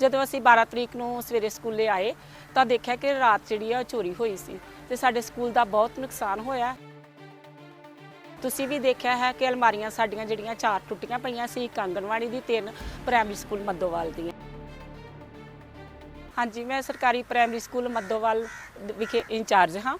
ਜਦੋਂ ਅਸੀਂ 12 ਤਰੀਕ ਨੂੰ ਸਵੇਰੇ ਸਕੂਲੇ ਆਏ, ਤਾਂ ਦੇਖਿਆ ਕਿ ਰਾਤ ਜਿਹੜੀ ਆ ਉਹ ਚੋਰੀ ਹੋਈ ਸੀ ਤੇ ਸਾਡੇ ਸਕੂਲ ਦਾ ਬਹੁਤ ਨੁਕਸਾਨ ਹੋਇਆ। ਤੁਸੀਂ ਵੀ ਦੇਖਿਆ ਹੈ ਕਿ ਅਲਮਾਰੀਆਂ ਸਾਡੀਆਂ ਜਿਹੜੀਆਂ ਚਾਰ ਟੁੱਟੀਆਂ ਪਈਆਂ ਸੀ, ਇੱਕ ਆਂਗਣਵਾੜੀ ਦੀ ਤਿੰਨ ਪ੍ਰਾਇਮਰੀ ਸਕੂਲ ਮੱਦੋਵਾਲ ਦੀਆਂ। ਹਾਂਜੀ, ਮੈਂ ਸਰਕਾਰੀ ਪ੍ਰਾਇਮਰੀ ਸਕੂਲ ਮੱਦੋਵਾਲ ਵਿਖੇ ਇੰਚਾਰਜ ਹਾਂ।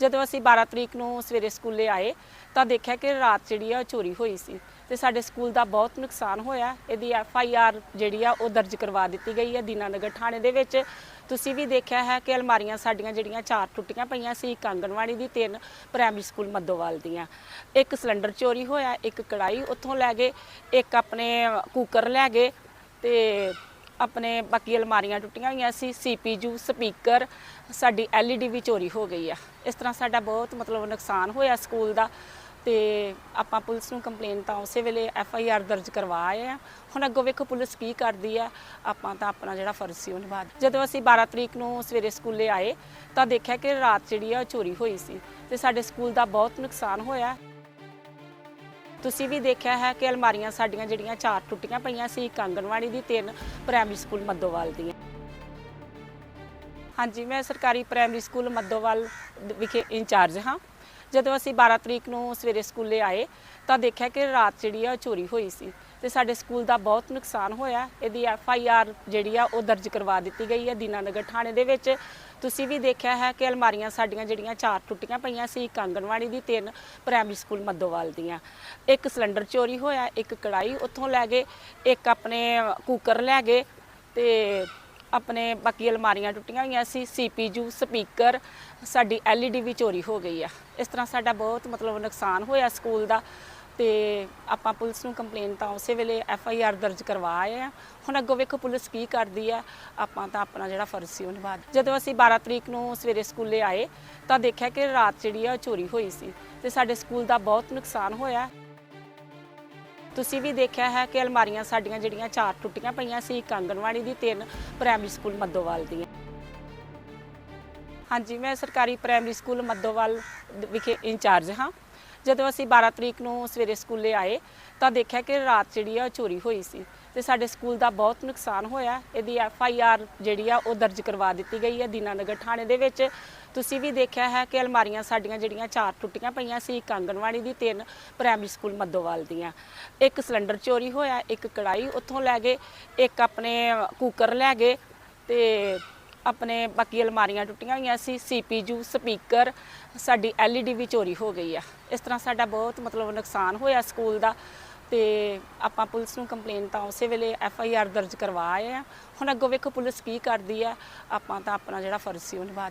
ਜਦੋਂ ਅਸੀਂ 12 ਤਰੀਕ ਨੂੰ ਸਵੇਰੇ ਸਕੂਲੇ ਆਏ, ਤਾਂ ਦੇਖਿਆ ਕਿ ਰਾਤ ਜਿਹੜੀ ਆ ਉਹ ਚੋਰੀ ਹੋਈ ਸੀ ਤੇ ਸਾਡੇ ਸਕੂਲ ਦਾ ਬਹੁਤ ਨੁਕਸਾਨ ਹੋਇਆ। ਇਹਦੀ ਐਫ ਆਈ ਆਰ ਜਿਹੜੀ ਆ ਉਹ ਦਰਜ ਕਰਵਾ ਦਿੱਤੀ ਗਈ ਹੈ ਦੀਨਾਨਗਰ ਥਾਣੇ ਦੇ ਵਿੱਚ। ਤੁਸੀਂ ਵੀ ਦੇਖਿਆ ਹੈ ਕਿ ਅਲਮਾਰੀਆਂ ਸਾਡੀਆਂ ਜਿਹੜੀਆਂ ਚਾਰ ਟੁੱਟੀਆਂ ਪਈਆਂ ਸੀ, ਇੱਕ ਆਂਗਣਵਾੜੀ ਦੀ, ਤਿੰਨ ਪ੍ਰਾਇਮਰੀ ਸਕੂਲ ਮੱਦੋਵਾਲ ਦੀਆਂ। ਇੱਕ ਸਿਲੰਡਰ ਚੋਰੀ ਹੋਇਆ, ਇੱਕ ਕੜਾਈ ਉੱਥੋਂ ਲੈ ਗਏ, ਇੱਕ ਆਪਣੇ ਕੂਕਰ ਲੈ ਗਏ ਤੇ ਆਪਣੇ ਬਾਕੀ ਅਲਮਾਰੀਆਂ ਟੁੱਟੀਆਂ ਹੋਈਆਂ ਸੀ ਸੀਪੀਯੂ ਸਪੀਕਰ, ਸਾਡੀ ਐਲਈਡੀ ਵੀ ਚੋਰੀ ਹੋ ਗਈ ਆ। ਇਸ ਤਰ੍ਹਾਂ ਸਾਡਾ ਬਹੁਤ ਮਤਲਬ ਨੁਕਸਾਨ ਹੋਇਆ ਸਕੂਲ ਦਾ ਤੇ ਆਪਾਂ ਪੁਲਿਸ ਨੂੰ ਕੰਪਲੇਨ ਤਾਂ ਉਸੇ ਵੇਲੇ ਐਫ ਆਈ ਆਰ ਦਰਜ ਕਰਵਾ ਆਏ ਆ। ਹੁਣ ਅੱਗੋਂ ਵੇਖੋ ਪੁਲਿਸ ਕੀ ਕਰਦੀ ਆ, ਆਪਾਂ ਤਾਂ ਆਪਣਾ ਜਿਹੜਾ ਫਰਜ਼ ਸੀ ਉਹ ਨਿਭਾ ਜਦੋਂ ਅਸੀਂ 12 ਤਰੀਕ ਨੂੰ ਸਵੇਰੇ ਸਕੂਲੇ ਆਏ ਤਾਂ ਦੇਖਿਆ ਕਿ ਰਾਤ ਜਿਹੜੀ ਆ ਉਹ ਚੋਰੀ ਹੋਈ ਸੀ ਤੇ ਸਾਡੇ ਸਕੂਲ ਦਾ ਬਹੁਤ ਨੁਕਸਾਨ ਹੋਇਆ। ਤੁਸੀਂ ਵੀ ਦੇਖਿਆ ਹੈ ਕਿ ਅਲਮਾਰੀਆਂ ਸਾਡੀਆਂ ਜਿਹੜੀਆਂ ਚਾਰ ਟੁੱਟੀਆਂ ਪਈਆਂ ਸੀ ਇੱਕ ਆਂਗਣਵਾੜੀ ਦੀ ਤਿੰਨ ਪ੍ਰਾਇਮਰੀ ਸਕੂਲ ਮੱਦੋਵਾਲ ਦੀਆਂ। ਹਾਂਜੀ, ਮੈਂ ਸਰਕਾਰੀ ਪ੍ਰਾਇਮਰੀ ਸਕੂਲ ਮੱਦੋਵਾਲ ਵਿਖੇ ਇੰਚਾਰਜ ਹਾਂ। ਜਦੋਂ ਅਸੀਂ 12 ਤਰੀਕ ਨੂੰ ਸਵੇਰੇ ਸਕੂਲੇ ਆਏ, ਤਾਂ ਦੇਖਿਆ ਕਿ ਰਾਤ ਜਿਹੜੀ ਆ ਉਹ ਚੋਰੀ ਹੋਈ ਸੀ ਤੇ ਸਾਡੇ ਸਕੂਲ ਦਾ ਬਹੁਤ ਨੁਕਸਾਨ ਹੋਇਆ। ਇਹਦੀ ਐਫ ਆਈ ਆਰ ਜਿਹੜੀ ਆ ਉਹ ਦਰਜ ਕਰਵਾ ਦਿੱਤੀ ਗਈ ਹੈ ਦੀਨਾਨਗਰ ਥਾਣੇ ਦੇ ਵਿੱਚ। ਤੁਸੀਂ ਵੀ ਦੇਖਿਆ ਹੈ ਕਿ ਅਲਮਾਰੀਆਂ ਸਾਡੀਆਂ ਜਿਹੜੀਆਂ ਚਾਰ ਟੁੱਟੀਆਂ ਪਈਆਂ ਸੀ, ਇੱਕ ਆਂਗਣਵਾੜੀ ਦੀ, ਤਿੰਨ ਪ੍ਰਾਇਮਰੀ ਸਕੂਲ ਮੱਦੋਵਾਲ ਦੀਆਂ। ਇੱਕ ਸਿਲੰਡਰ ਚੋਰੀ ਹੋਇਆ, ਇੱਕ ਕੜਾਈ ਉੱਥੋਂ ਲੈ ਗਏ, ਇੱਕ ਆਪਣੇ ਕੁੱਕਰ ਲੈ ਗਏ ਤੇ ਆਪਣੇ ਬਾਕੀ ਅਲਮਾਰੀਆਂ ਟੁੱਟੀਆਂ ਹੋਈਆਂ ਸੀ ਸੀਪੀਯੂ ਸਪੀਕਰ, ਸਾਡੀ ਐਲਈਡੀ ਵੀ ਚੋਰੀ ਹੋ ਗਈ ਆ। ਇਸ ਤਰ੍ਹਾਂ ਸਾਡਾ ਬਹੁਤ ਮਤਲਬ ਨੁਕਸਾਨ ਹੋਇਆ ਸਕੂਲ ਦਾ ਤੇ ਆਪਾਂ ਪੁਲਿਸ ਨੂੰ ਕੰਪਲੇਨ ਤਾਂ ਉਸੇ ਵੇਲੇ ਐਫ ਆਈ ਆਰ ਦਰਜ ਕਰਵਾ ਆਏ ਆ। ਹੁਣ ਅੱਗੋਂ ਵੇਖੋ ਪੁਲਿਸ ਕੀ ਕਰਦੀ ਆ, ਆਪਾਂ ਤਾਂ ਆਪਣਾ ਜਿਹੜਾ ਫਰਜ਼ ਸੀ ਉਹ ਨਿਭਾ ਜਦੋਂ ਅਸੀਂ 12 ਤਰੀਕ ਨੂੰ ਸਵੇਰੇ ਸਕੂਲੇ ਆਏ ਤਾਂ ਦੇਖਿਆ ਕਿ ਰਾਤ ਜਿਹੜੀ ਆ ਉਹ ਚੋਰੀ ਹੋਈ ਸੀ ਤੇ ਸਾਡੇ ਸਕੂਲ ਦਾ ਬਹੁਤ ਨੁਕਸਾਨ ਹੋਇਆ। ਤੁਸੀਂ ਵੀ ਦੇਖਿਆ ਹੈ ਕਿ ਅਲਮਾਰੀਆਂ ਸਾਡੀਆਂ ਜਿਹੜੀਆਂ ਚਾਰ ਟੁੱਟੀਆਂ ਪਈਆਂ ਸੀ, ਇੱਕ ਆਂਗਣਵਾੜੀ ਦੀ, ਤਿੰਨ ਪ੍ਰਾਇਮਰੀ ਸਕੂਲ ਮੱਦੋਵਾਲ ਦੀਆਂ ਹਾਂਜੀ, ਮੈਂ ਸਰਕਾਰੀ ਪ੍ਰਾਇਮਰੀ ਸਕੂਲ ਮੱਦੋਵਾਲ ਵਿਖੇ ਇੰਚਾਰਜ ਹਾਂ। ਜਦੋਂ ਅਸੀਂ 12 ਤਰੀਕ ਨੂੰ ਸਵੇਰੇ ਸਕੂਲੇ ਆਏ, ਤਾਂ ਦੇਖਿਆ ਕਿ ਰਾਤ ਜਿਹੜੀ ਆ ਉਹ ਚੋਰੀ ਹੋਈ ਸੀ ਤੇ ਸਾਡੇ ਸਕੂਲ ਦਾ ਬਹੁਤ ਨੁਕਸਾਨ ਹੋਇਆ। ਇਹਦੀ ਐਫ ਆਈ ਆਰ ਜਿਹੜੀ ਆ ਉਹ ਦਰਜ ਕਰਵਾ ਦਿੱਤੀ ਗਈ ਹੈ ਦੀਨਾਨਗਰ ਥਾਣੇ ਦੇ ਵਿੱਚ। ਤੁਸੀਂ ਵੀ ਦੇਖਿਆ ਹੈ ਕਿ ਅਲਮਾਰੀਆਂ ਸਾਡੀਆਂ ਜਿਹੜੀਆਂ ਚਾਰ ਟੁੱਟੀਆਂ ਪਈਆਂ ਸੀ, ਇੱਕ ਆਂਗਣਵਾੜੀ ਦੀ, ਤਿੰਨ ਪ੍ਰਾਇਮਰੀ ਸਕੂਲ ਮੱਦੋਵਾਲ ਦੀਆਂ। ਇੱਕ ਸਿਲੰਡਰ ਚੋਰੀ ਹੋਇਆ, ਇੱਕ ਕੜਾਈ ਉੱਥੋਂ ਲੈ ਗਏ, ਇੱਕ ਆਪਣੇ ਕੁੱਕਰ ਲੈ ਗਏ ਤੇ ਆਪਣੇ ਬਾਕੀ ਅਲਮਾਰੀਆਂ ਟੁੱਟੀਆਂ ਹੋਈਆਂ ਸੀ ਸੀਪੀਯੂ ਸਪੀਕਰ, ਸਾਡੀ ਐਲਈਡੀ ਵੀ ਚੋਰੀ ਹੋ ਗਈ ਆ। ਇਸ ਤਰ੍ਹਾਂ ਸਾਡਾ ਬਹੁਤ ਮਤਲਬ ਨੁਕਸਾਨ ਹੋਇਆ ਸਕੂਲ ਦਾ ਤੇ ਆਪਾਂ ਪੁਲਿਸ ਨੂੰ ਕੰਪਲੇਨ ਤਾਂ ਉਸੇ ਵੇਲੇ ਐਫ ਆਈ ਆਰ ਦਰਜ ਕਰਵਾ ਆਏ ਆ। ਹੁਣ ਅੱਗੋਂ ਵੇਖੋ ਪੁਲਿਸ ਕੀ ਕਰਦੀ ਆ, ਆਪਾਂ ਤਾਂ ਆਪਣਾ ਜਿਹੜਾ ਫਰਜ਼ ਸੀ ਉਹ ਨਿਭਾ